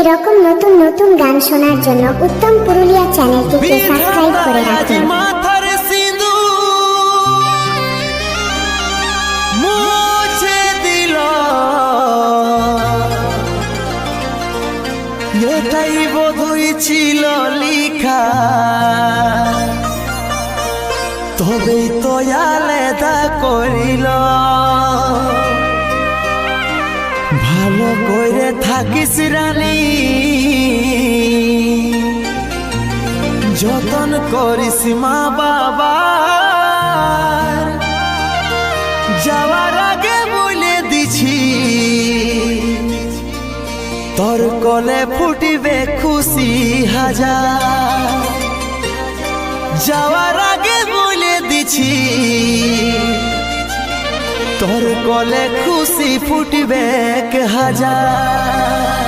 এই রকম নতুন নতুন গান শোনার জন্য উত্তম পুরুলিয়া চ্যানেলটিকে সাবস্ক্রাইব করে রাখুন। এটাই বোধই ছিল লিখা। তবেই তো আলাদা করিল। থাকিস রানী। যতন করিস মা বাবা যাওয়ার আগে বলে দিছি, তোর কলে ফুটিবে খুশি হাজার। যাওয়ার আগে বলে দিছি তোর কলে খুশি ফুটবে এক হাজার।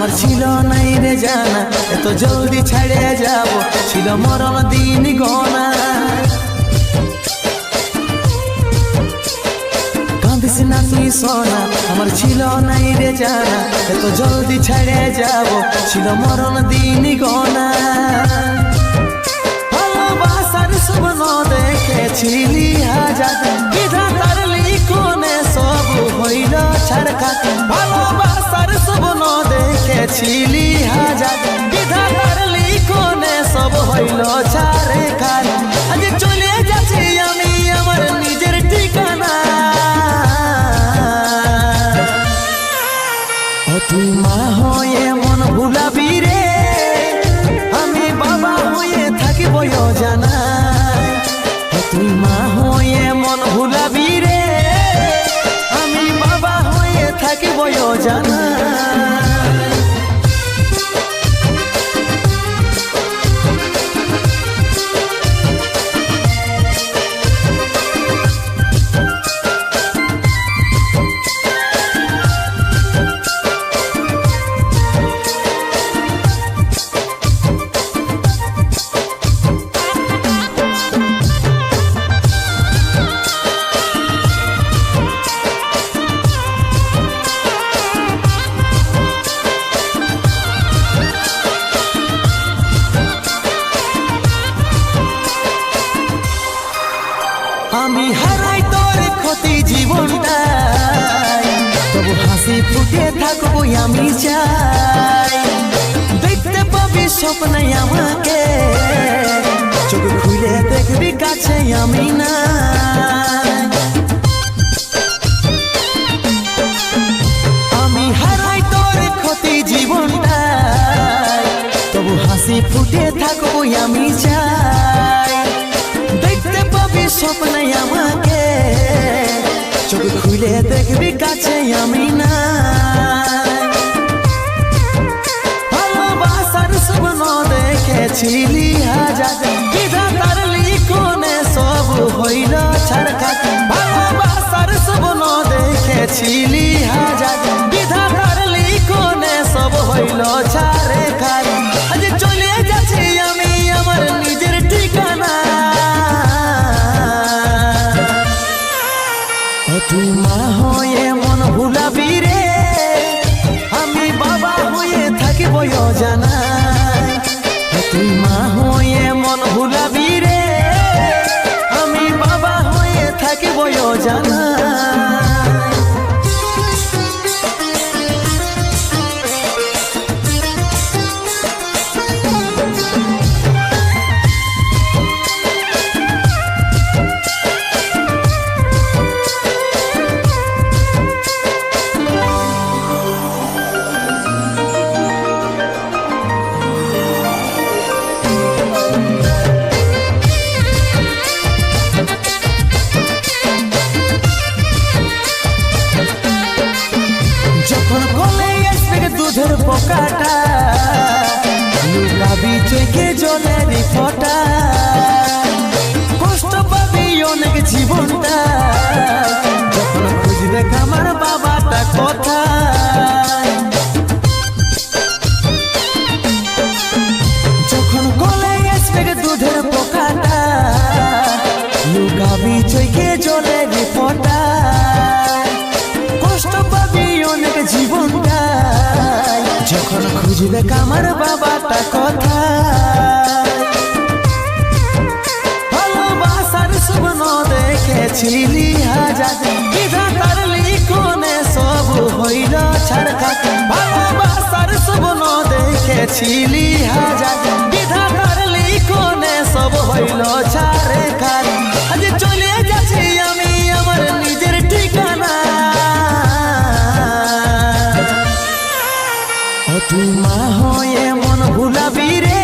আমার ছিল নাই রে জানা, এত জলদি ছেড়ে যাব, ছিল মরণ দিন গনা। না তুই সোনা, আমার ছিল নাই রে জানা, এত জলদি ছেড়ে যাব, ছিল মরণ দিন গনা। ভালোবাসার স্বপ্ন দেখেছিলি হাজার, বিধাতার লিখনে সব হইল ছাড়কা ভালোবাসার স্বপ্ন দেখেছিলি হাজার বিধাতার সব হইল ছাড়ে খার আজ চলে যাচ্ছি আমি আমার নিজের ঠিকানা। তুই মা হয়ে মন ভুলাবি রে, আমি বাবা হয়ে থাকিব জানা মন ভুলাবি রে বাবা হয়ে জানা কাছে আমি না ভালোবাসার স্বপ্ন দেখেছিলি হাজার। বিধাতার লিখনে সব হইল ছাড়কা ভালোবাসার স্বপ্ন দেখেছিলি হাজার। বিধাতার লিখনে সব হইল ছাড়ে। খুঁজবে কামার বাবাটা কথা ভালোবাসার স্বপ্ন দেখেছিলি হাজার বিধাতার লিখনে সব হইল ছাড়খা ভালোবাসার স্বপ্ন দেখেছিলি হাজার বিধাতার লিখনে সব হইল ছাড়ে খার আজ চলে তুই হয়ে মন ভুলাবি রে।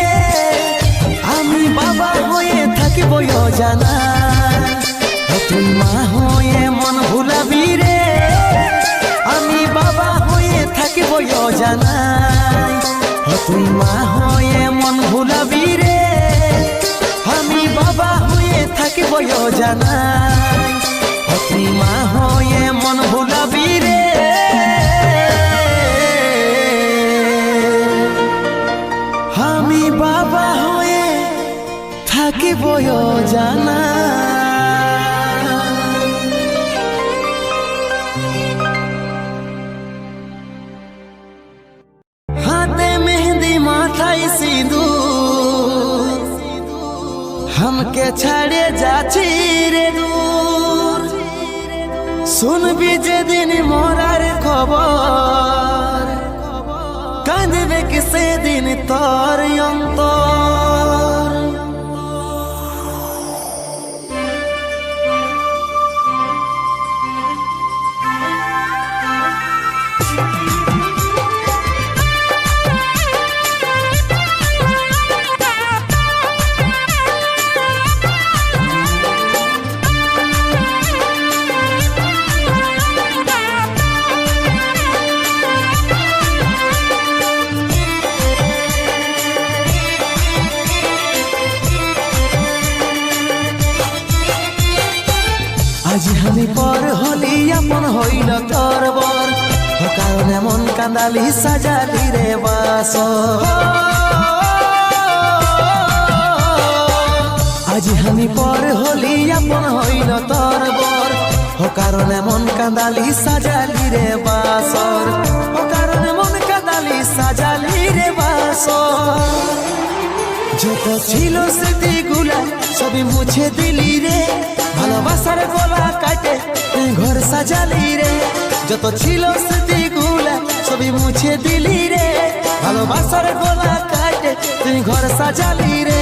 আমি বাবা হয়ে থাকিব জানা তুই মা হয়ে মন ভুলাবি রে। আমি বাবা হয়ে থাকিব জানা তুই মা হয়ে মন ভুলাবি রে। আমি বাবা হয়ে থাকিব জানা তুই মা হয়ে মন ভুলাবি শুনবি যেদিন মরার খবর। কাঁদবে সেদিন তোর? এমন কান্দালি সাজালি রে বাস আজ আমি পর হলি আপন হইল তোর বর ও কারণ এমন কান্দালি সাজালি রে বাসর ও কারণ এমন কান্দালি সাজালি রে বাসর যত ছিল স্মৃতিগুলা সবই মুছে দিলি রে ভালোবাসার গলা কাটে ঘর সাজালি রে যত ছিল সবই মুছে দিলি রে ভালোবাসার গোলা কাটে তুই ঘর সাজালি রে।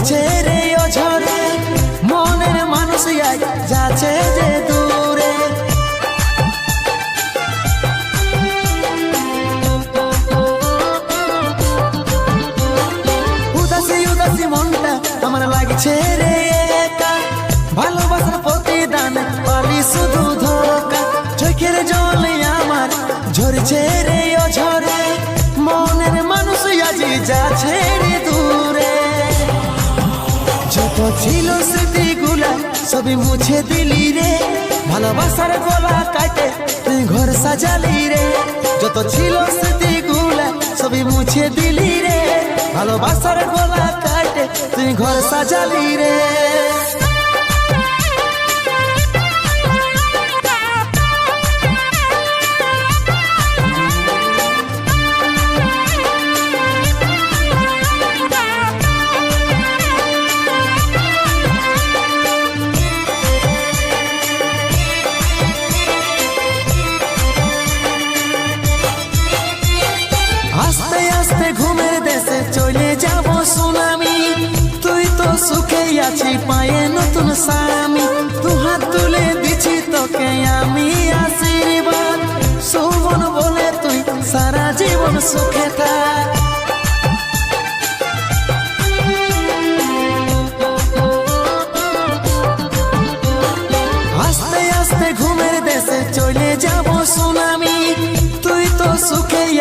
ঝরছে রে ও ঝরে মনের মানুষ যাচ্ছে যে দূরে। উদাসী উদাসী মনটা আমার লাগছে রে একা। ভালোবাসার প্রতিদান পালি শুধু ধোকা। চোখের জলে আমার ঝরছে রে ও ঝরে মনের মানুষ আজি যাচ্ছে রে দূরে। সবই মুছে দিলি রে। ভালোবাসার গোলা কাটে, তুই ঘর সাজালি রে। যত ছিল স্মৃতি গুলা সবই মুছে দিলি রে। ভালোবাসার গোলা কাটে, তুই ঘর সাজালি রে।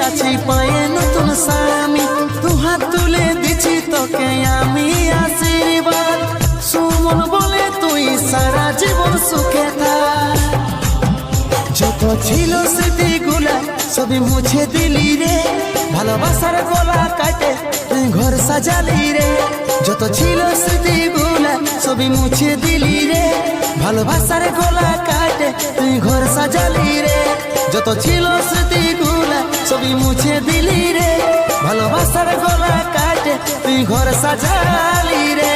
আছি পায়ে নতুন স্বামী। দু হাত তুলে দিছি তোকে আমি আশীর্বাদ। সুমন বলে তুই সারা জীবন সুখে থাক। যত ছিল স্মৃতিগুলা সবই মুছে দিলি রে। ভালোবাসার গলা কাটে, তুই ঘর সাজালি রে। যত ছিল স্মৃতিগুলা সবই মুছে দিলি রে। ভালোবাসার গলা কাটে, তুই ঘর সাজালি রে। যত ছিল স্মৃতিগুলা সবই মুছে দিলি রে ভালোবাসার গলা কাটে তুই ঘর সাজালি রে।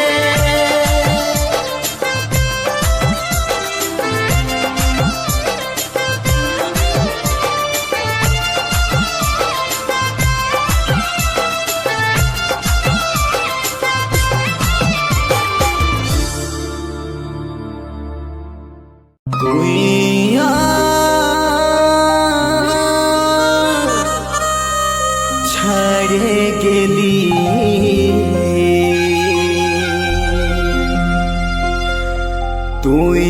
তুই তুই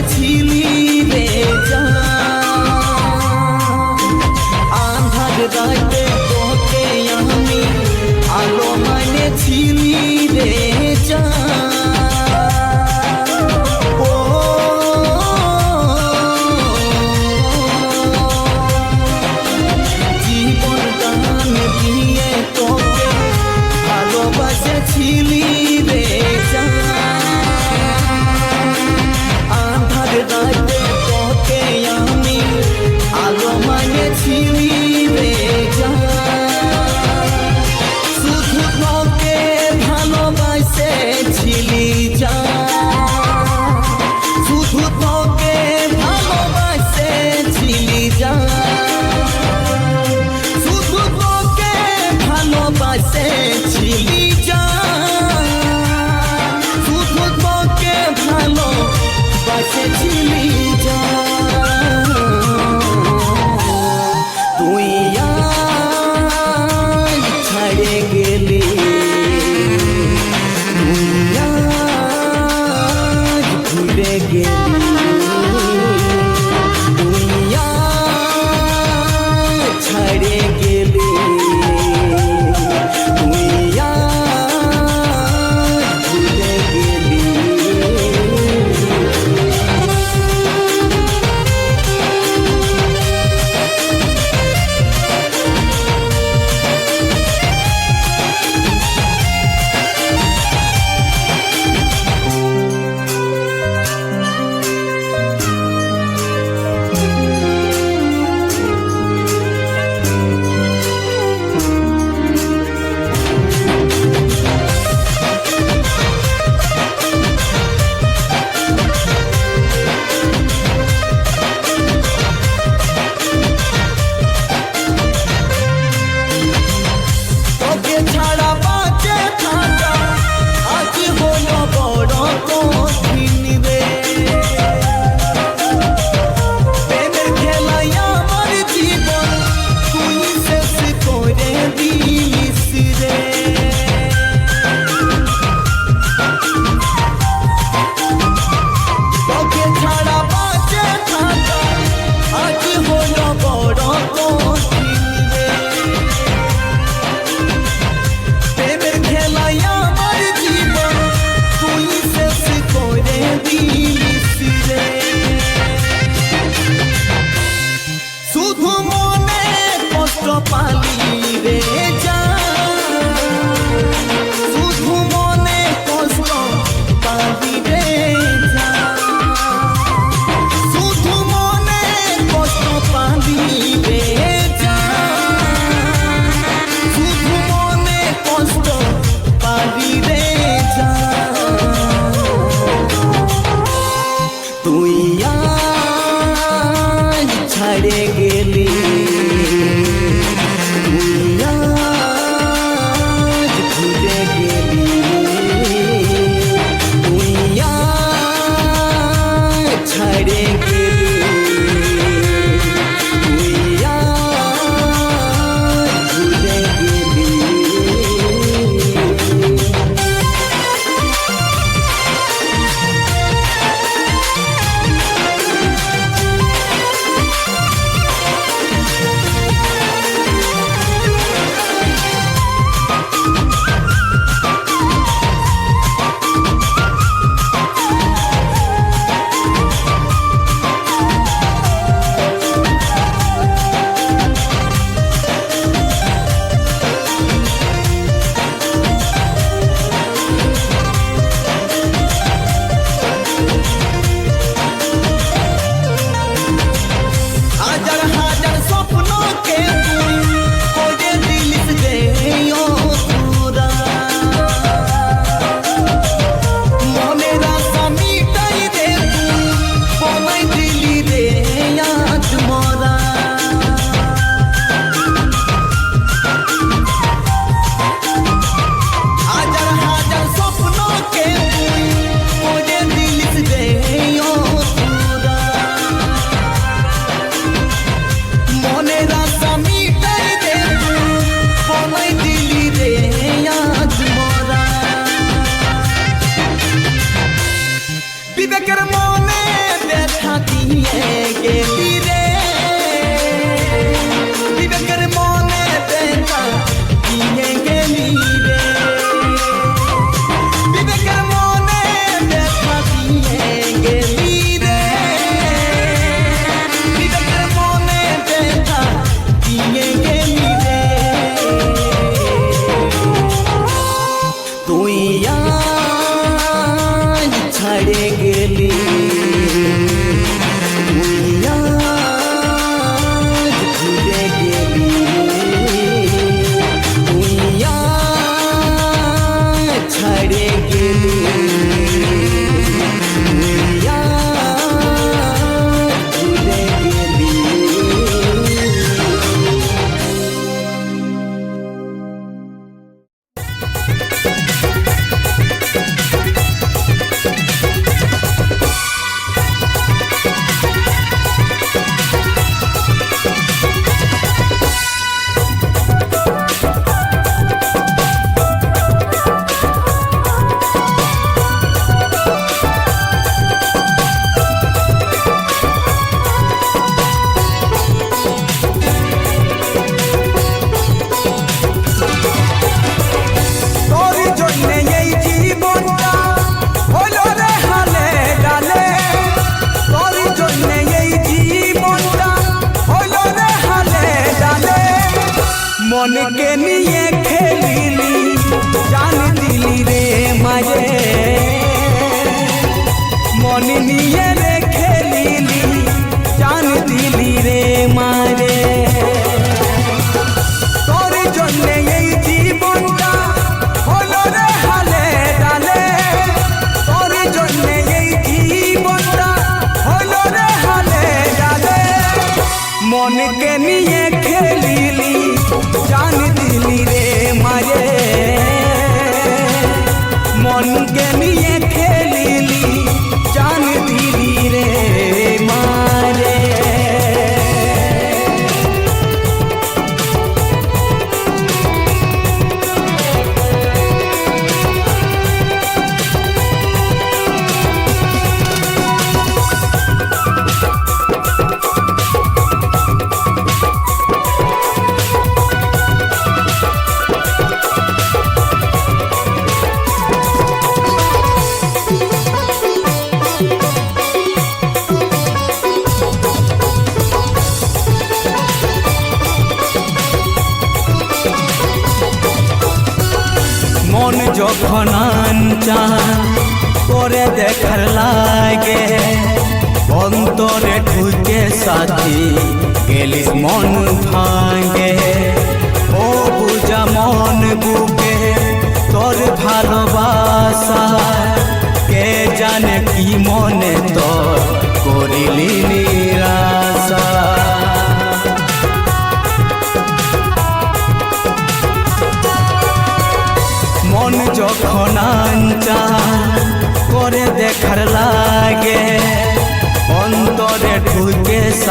ভালোবাসেছিলি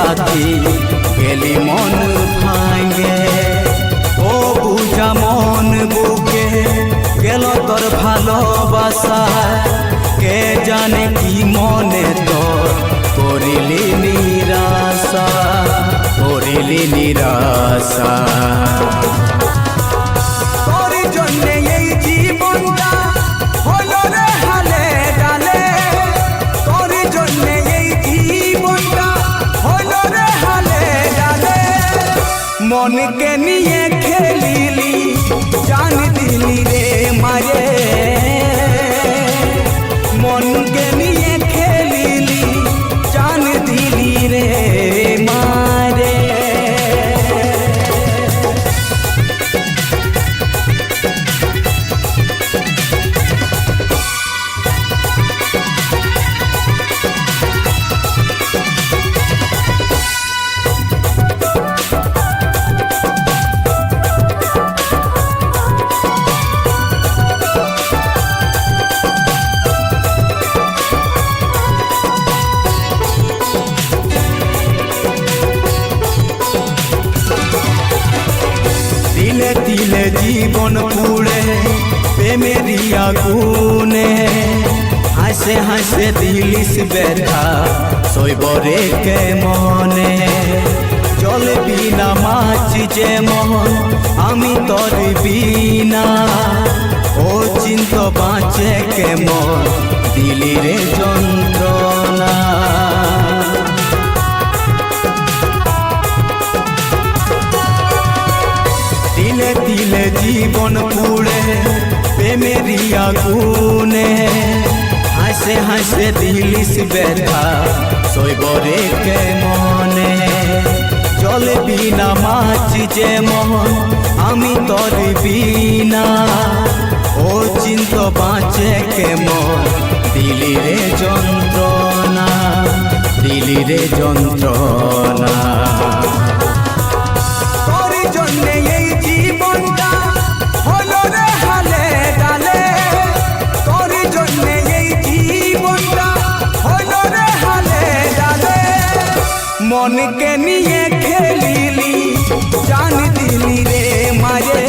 সাথী গেলি মন ভাঙে। ও বুঝা মন বুকে, গেল তোর ভালোবাসা কে জানে কি মনে তোর, করিলি নিরাশা করিলি নিরাশা। মনকে আমি তোর বিনা। ও চিন্ত বাঁচে কেমন দিলি রে যন্ত্রণা। তিলে তিলে জীবন পুড়ে, প্রেমেরই আগুনে। হাসে হাসে দিলিস ব্যথা শৈবরে কে মনে চলে বিনা মাছ যে মন আমি তরে বিনা ও চিন্ত বাঁচে কেমন, দিলি রে যন্ত্রণা, দিলি রে যন্ত্রণা। মনকে নিয়ে খেলিলি জান দিলি রে মারে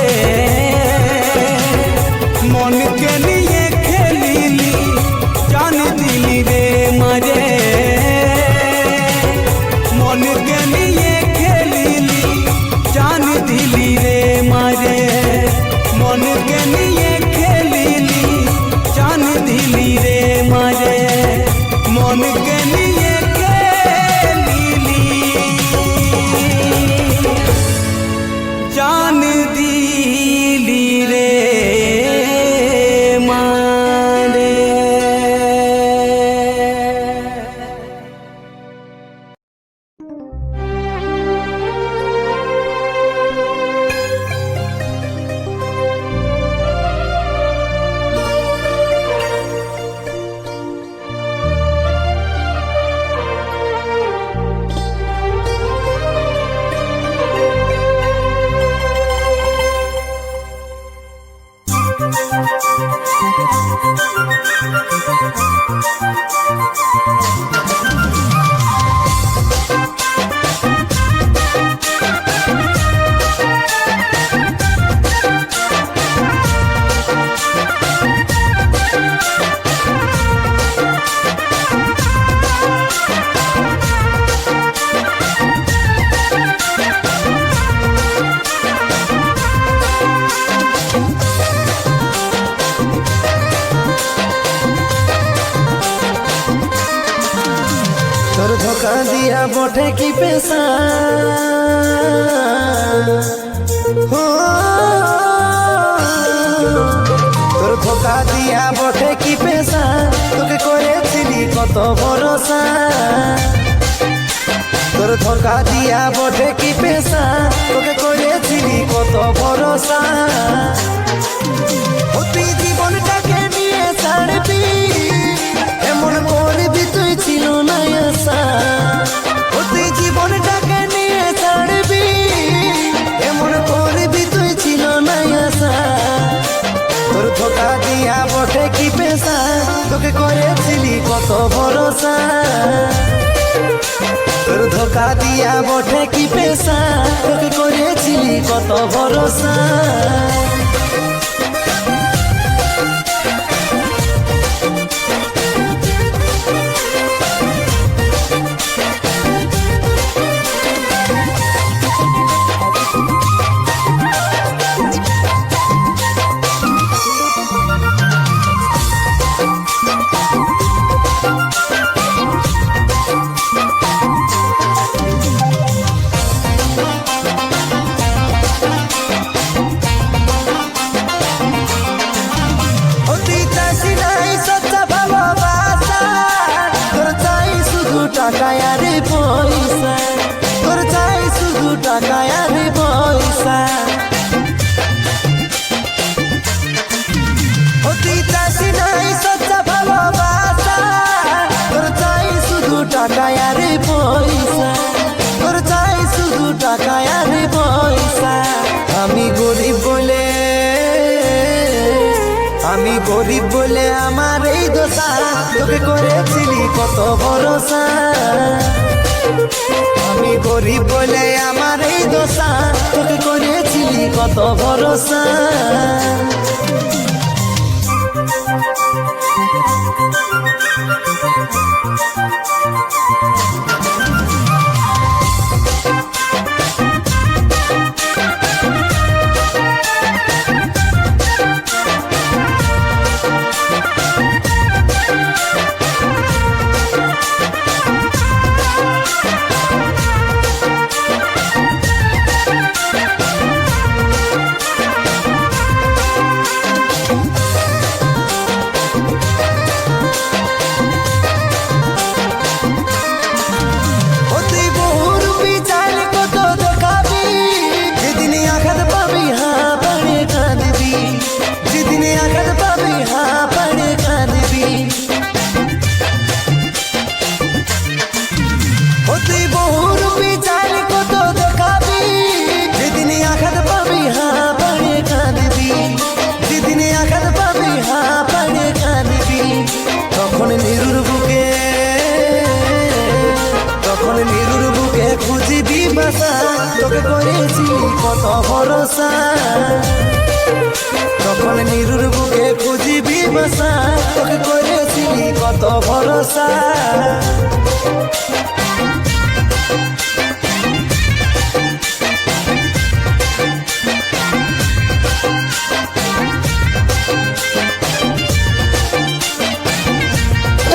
ধোকা দিয়া বটে কি পেশা? তোকে করেছিলি কত ভরসা। তোর ধোকা দিয়া বটে কি পেশা? তোকে করেছিলি কত ভরসা। তুই জীবনটাকে নিয়ে ছাড়বি তোকে করেছিলি কত ভরসা। তোর ধোকা দিয়া বটে কি পেশা? তোকে করেছিলি কত ভরসা। ভরসা। আমি গরিব বলে আমার এই দশা তোকে করেছিলি কত ভরসা। ভালোবাসা তখন নিরুর বুকে খুঁজিবি বাসা। তোকে করেছিলি কত ভরসা।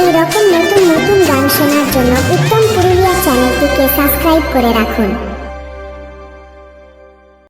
এরকম নতুন নতুন গান শোনার জন্য উত্তম পুরুলিয়া চ্যানেলটিকে সাবস্ক্রাইব করে রাখুন।